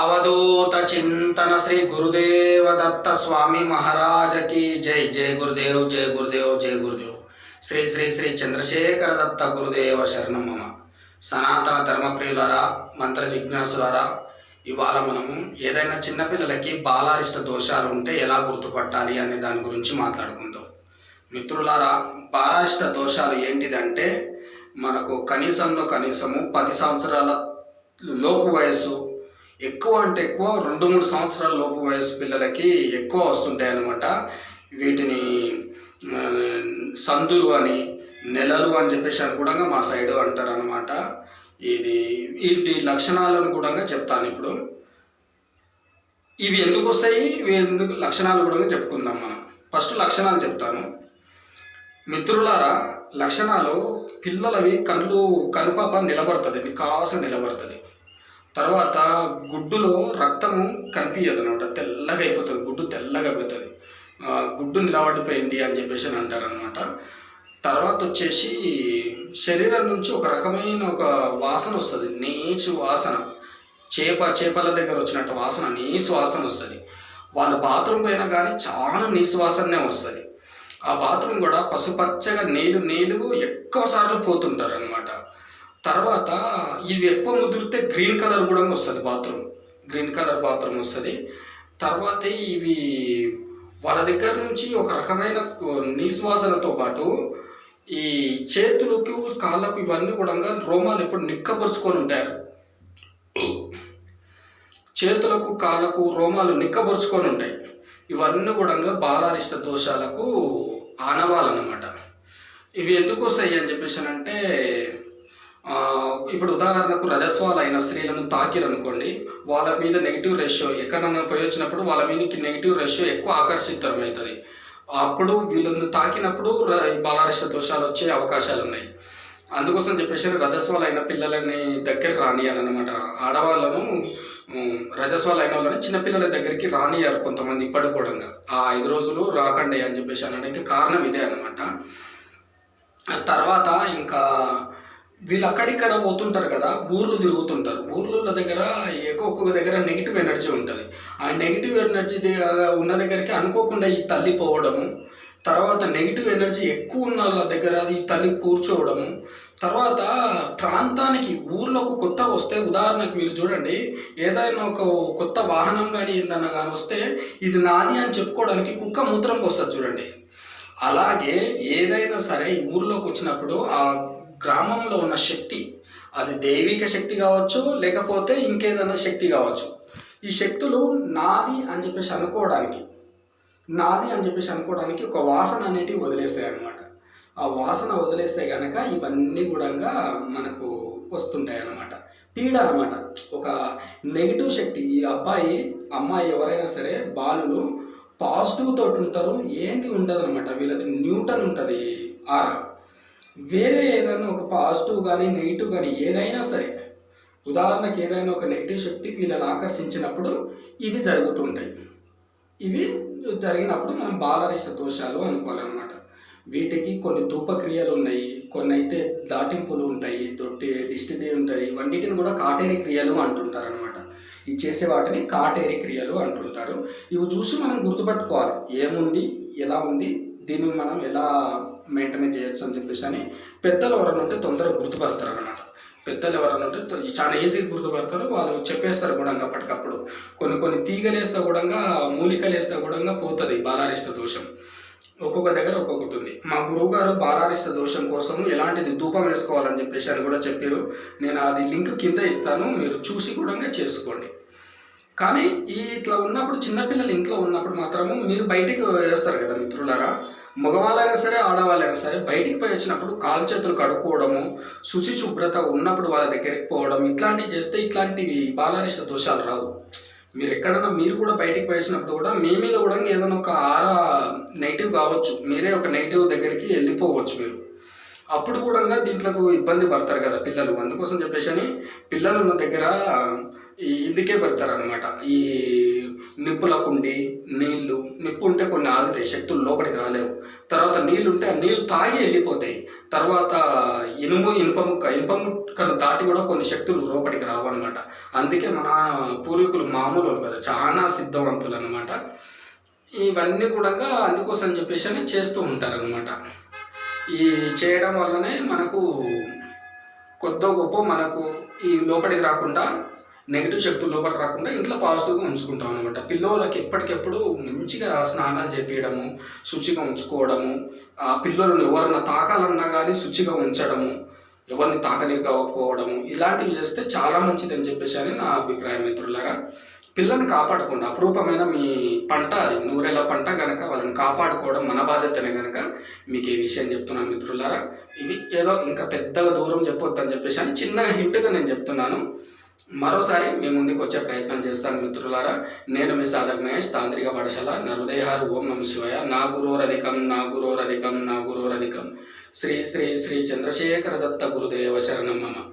అవధూత చింతన శ్రీ గురుదేవ దత్త స్వామి మహారాజకి జై. జై గురుదేవ్ జై గురుదేవ్ జై గురుదేవ్. శ్రీ శ్రీ శ్రీ చంద్రశేఖర దత్త గురుదేవ శరణం సనాతన ధర్మప్రియులరా మంత్ర జిజ్ఞాసులరా ఇవాళ మనము ఏదైనా చిన్నపిల్లలకి బాలారిష్ట దోషాలు ఉంటే ఎలా గుర్తుపట్టాలి అనే దాని గురించి మాట్లాడుకుందాం. మిత్రులారా బాలారిష్ట దోషాలు ఏంటిదంటే మనకు కనీసంలో కనీసము పది సంవత్సరాల లోపు వయసు ఎక్కువ అంటే ఎక్కువ రెండు మూడు సంవత్సరాల లోపు వయసు పిల్లలకి ఎక్కువ వస్తుంటాయి అన్నమాట వీటిని సందులు అని నెలలు అని చెప్పేసి అని కూడా మా సైడ్ అంటారు అనమాట ఇది వీటి లక్షణాలను కూడా చెప్తాను ఇప్పుడు. ఇవి ఎందుకు వస్తాయి? ఇవి ఎందుకు లక్షణాలు కూడా చెప్పుకుందాం మనం. ఫస్ట్ లక్షణాలు చెప్తాను. మిత్రులారా లక్షణాలు పిల్లలవి కళ్ళు కనుపాప నిలబడుతుంది కాస నిలబడుతుంది. తర్వాత గుడ్డులో రక్తము కనిపించదు అనమాట తెల్లగా అయిపోతుంది గుడ్డు తెల్లగా అయిపోతుంది. గుడ్డు నిలబడిపోయింది అని చెప్పేసి అని అంటారనమాట. తర్వాత వచ్చేసి శరీరం నుంచి ఒక రకమైన ఒక వాసన వస్తుంది నీచు వాసన. చేప చేపల దగ్గర వచ్చినట్టు వాసన నీసు వాసన వస్తుంది. వాళ్ళ బాత్రూమ్ పైన కానీ చాలా నీసు వాసనే వస్తుంది. ఆ బాత్రూమ్ కూడా పసుపచ్చగా నీళ్ళు నీళ్ళు ఎక్కువ సార్లు పోతుంటారు అనమాట తర్వాత ఇవి ఎక్కువ ముదిరితే గ్రీన్ కలర్ కూడా వస్తుంది బాత్రూమ్. గ్రీన్ కలర్ బాత్రూమ్ వస్తుంది. తర్వాత ఇవి వాళ్ళ దగ్గర నుంచి ఒక రకమైన నిశ్వాసనతో పాటు ఈ చేతులకు కాళ్ళకు ఇవన్నీ కూడా రోమాలు ఎప్పుడు నిక్కపరుచుకొని ఉంటారు. చేతులకు కాళ్ళకు రోమాలు నిక్కపరుచుకొని ఉంటాయి. ఇవన్నీ కూడా బాలారిష్ట దోషాలకు ఆనవాలన్నమాట. ఇవి ఎందుకు వస్తాయి అని చెప్పేసి అంటే ఆ, ఇప్పుడు ఉదాహరణకు రజస్వాలు అయిన స్త్రీలను తాకిరనుకోండి వాళ్ళ మీద నెగిటివ్ రేషియో ఎక్కడన్నా పోయి వచ్చినప్పుడు వాళ్ళ మీదకి నెగిటివ్ రేషియో ఎక్కువ ఆకర్షితం అవుతుంది అప్పుడు వీళ్ళని తాకినప్పుడు ర- దోషాలు వచ్చే అవకాశాలు ఉన్నాయి అందుకోసం చెప్పేసి రజస్వాలు అయిన పిల్లలని దగ్గర రానియాలన్నమాట. ఆడవాళ్ళను రజస్వాలు అయిన వాళ్ళని చిన్నపిల్లల దగ్గరికి రానియారు కొంతమంది ఇప్పటికి ఆ ఐదు రోజులు రాకండి అని చెప్పేసి అనడానికి కారణం ఇదే అనమాట తర్వాత ఇంకా వీళ్ళు అక్కడిక్కడ పోతుంటారు కదా ఊర్లు తిరుగుతుంటారు. ఊర్ల దగ్గర ఎక్కువ ఒక్కొక్క దగ్గర నెగిటివ్ ఎనర్జీ ఉంటుంది. ఆ నెగిటివ్ ఎనర్జీ ఉన్న దగ్గరికి అనుకోకుండా ఈ తల్లి పోవడము తర్వాత నెగిటివ్ ఎనర్జీ ఎక్కువ ఉన్న వాళ్ళ దగ్గర ఈ తల్లి కూర్చోవడము తర్వాత ప్రాంతానికి ఊర్లోకి కొత్త వస్తే ఉదాహరణకు మీరు చూడండి ఏదైనా ఒక కొత్త వాహనం కానీ ఏదైనా కానీ వస్తే ఇది నాది అని చెప్పుకోవడానికి కుక్క మూత్రంకి వస్తుంది చూడండి. అలాగే ఏదైనా సరే ఊర్లోకి వచ్చినప్పుడు ఆ గ్రామంలో ఉన్న శక్తి అది దైవిక శక్తి కావచ్చు లేకపోతే ఇంకేదైనా శక్తి కావచ్చు. ఈ శక్తులు నాది అని చెప్పేసి అనుకోవడానికి నాది అని చెప్పేసి అనుకోవడానికి ఒక వాసన అనేటివి వదిలేస్తాయి అన్నమాట ఆ వాసన వదిలేస్తే కనుక ఇవన్నీ కూడా మనకు వస్తుంటాయి అన్నమాట పీడ అనమాట ఒక నెగిటివ్ శక్తి ఈ అబ్బాయి అమ్మాయి ఎవరైనా సరే బాలులు పాజిటివ్ తోటి ఉంటారు ఏంది ఉండదు అనమాట వీళ్ళది న్యూటన్ ఉంటుంది ఆరా. వేరే ఏదైనా ఒక పాజిటివ్ కానీ నెగిటివ్ కానీ ఏదైనా సరే ఉదాహరణకి ఏదైనా ఒక నెగిటివ్ శక్తి వీళ్ళని ఆకర్షించినప్పుడు ఇవి జరుగుతుంటాయి. ఇవి జరిగినప్పుడు మనం బాలరిష దోషాలు అనుకోవాలన్నమాట. వీటికి కొన్ని ధూపక్రియలు ఉన్నాయి కొన్ని అయితే దాటింపులు ఉంటాయి దొట్టి దిష్టిది ఉంటాయి ఇవన్నిటిని కూడా కాటేరి క్రియలు అంటుంటారు అనమాట ఇవి చేసే వాటిని కాటేరి క్రియలు అంటుంటారు. ఇవి చూసి మనం గుర్తుపెట్టుకోవాలి. ఏముంది ఎలా ఉంది దీన్ని మనం ఎలా మెయింటైన్ చేయొచ్చు అని చెప్పేసి అని పెద్దలు ఎవరైనా ఉంటే తొందరగా గుర్తుపడతారు అనమాట పెద్దలు ఎవరైనా ఉంటే చాలా ఈజీగా గుర్తుపడతారు. వాళ్ళు చెప్పేస్తారు కూడా అప్పటికప్పుడు. కొన్ని కొన్ని తీగలేస్తే కూడా మూలికలు వేస్తే కూడా పోతుంది బాలారిష్ట దోషం. ఒక్కొక్క దగ్గర ఒక్కొక్కటి ఉంది. మా గురువు గారు బాలారిష్ట దోషం కోసం ఎలాంటిది ధూపం వేసుకోవాలని చెప్పేసి అని కూడా చెప్పారు. నేను అది లింక్ కింద ఇస్తాను. మీరు చూసి కూడా చేసుకోండి. కానీ ఈ ఇట్లా ఉన్నప్పుడు చిన్నపిల్లలు ఇంట్లో ఉన్నప్పుడు మాత్రము మీరు బయటికి వేస్తారు కదా మిత్రులారా? మగవాళ్ళైనా సరే ఆడవాళ్ళైనా సరే బయటికి పోయి వచ్చినప్పుడు కాలు చేతులు కడుక్కోవడము శుచి శుభ్రత ఉన్నప్పుడు వాళ్ళ దగ్గరికి పోవడం ఇట్లాంటివి చేస్తే ఇట్లాంటివి బాలనిష్ట దోషాలు రావు. మీరు ఎక్కడన్నా మీరు కూడా బయటికి పోయి వచ్చినప్పుడు కూడా మీ మీద కూడా ఏదైనా ఒక ఆరా నెగిటివ్ కావచ్చు. మీరే ఒక నెగిటివ్ దగ్గరికి వెళ్ళిపోవచ్చు మీరు. అప్పుడు కూడా దీంట్లో ఇబ్బంది పడతారు కదా పిల్లలు. అందుకోసం చెప్పేసి అని పిల్లలు ఉన్న దగ్గర ఈ ఇందుకే పెడతారు అనమాట ఈ నిప్పుల కుండి నీళ్ళు నిప్పు ఉంటే కొన్ని ఆగుతాయి శక్తులు లోపలికి రాలేవు. తర్వాత నీళ్ళు ఉంటే ఆ నీళ్ళు తాగి వెళ్ళిపోతాయి. తర్వాత ఇనుము ఇనుప ముక్క ఇనుప ముక్కను దాటి కూడా కొన్ని శక్తులు లోపలికి రావు అనమాట అందుకే మన పూర్వీకులు మామూలు కదా చాలా సిద్ధవంతులు అనమాట ఇవన్నీ కూడా అందుకోసం చెప్పేసి అని చేస్తూ ఉంటారనమాట ఈ చేయడం వల్లనే మనకు కొద్ది గొప్ప మనకు ఈ లోపలికి రాకుండా నెగిటివ్ శక్తులు లోపలికి రాకుండా ఇంట్లో పాజిటివ్గా ఉంచుకుంటాం అనమాట పిల్లలకి ఎప్పటికెప్పుడు మంచిగా స్నానాలు చేపించడము శుచిగా ఉంచుకోవడము ఆ పిల్లలను ఎవరన్నా తాకాలన్నా కానీ శుచిగా ఉంచడము ఎవరిని తాకలేకపోవడము ఇలాంటివి చేస్తే చాలా మంచిది అని చెప్పేసి అని నా అభిప్రాయం మిత్రులారా. పిల్లల్ని కాపాడుకోండి అపురూపమైన మీ పంట అది నూరేళ్ళ పంట కనుక వాళ్ళని కాపాడుకోవడం మన బాధ్యతనే కనుక మీకు ఈ విషయం చెప్తున్నాను మిత్రులారా. ఇవి ఏదో ఇంకా పెద్దగా దూరం చెప్పొద్దు అని చెప్పేసి అని చిన్న హింట్గా నేను చెప్తున్నాను. మరోసారి మీ ముందుకు వచ్చే ప్రయత్నం చేస్తాను మిత్రులారా. నేను మీ సాధక మహేష్ తాంత్రిక పాఠశాల నరుదయహారు ఓం నమ శివాయ. నా గురోరధికం నా గురోరధికం నా గురోరధికం శ్రీ శ్రీ శ్రీ చంద్రశేఖర దత్త గురుదేవ శరణం మమ.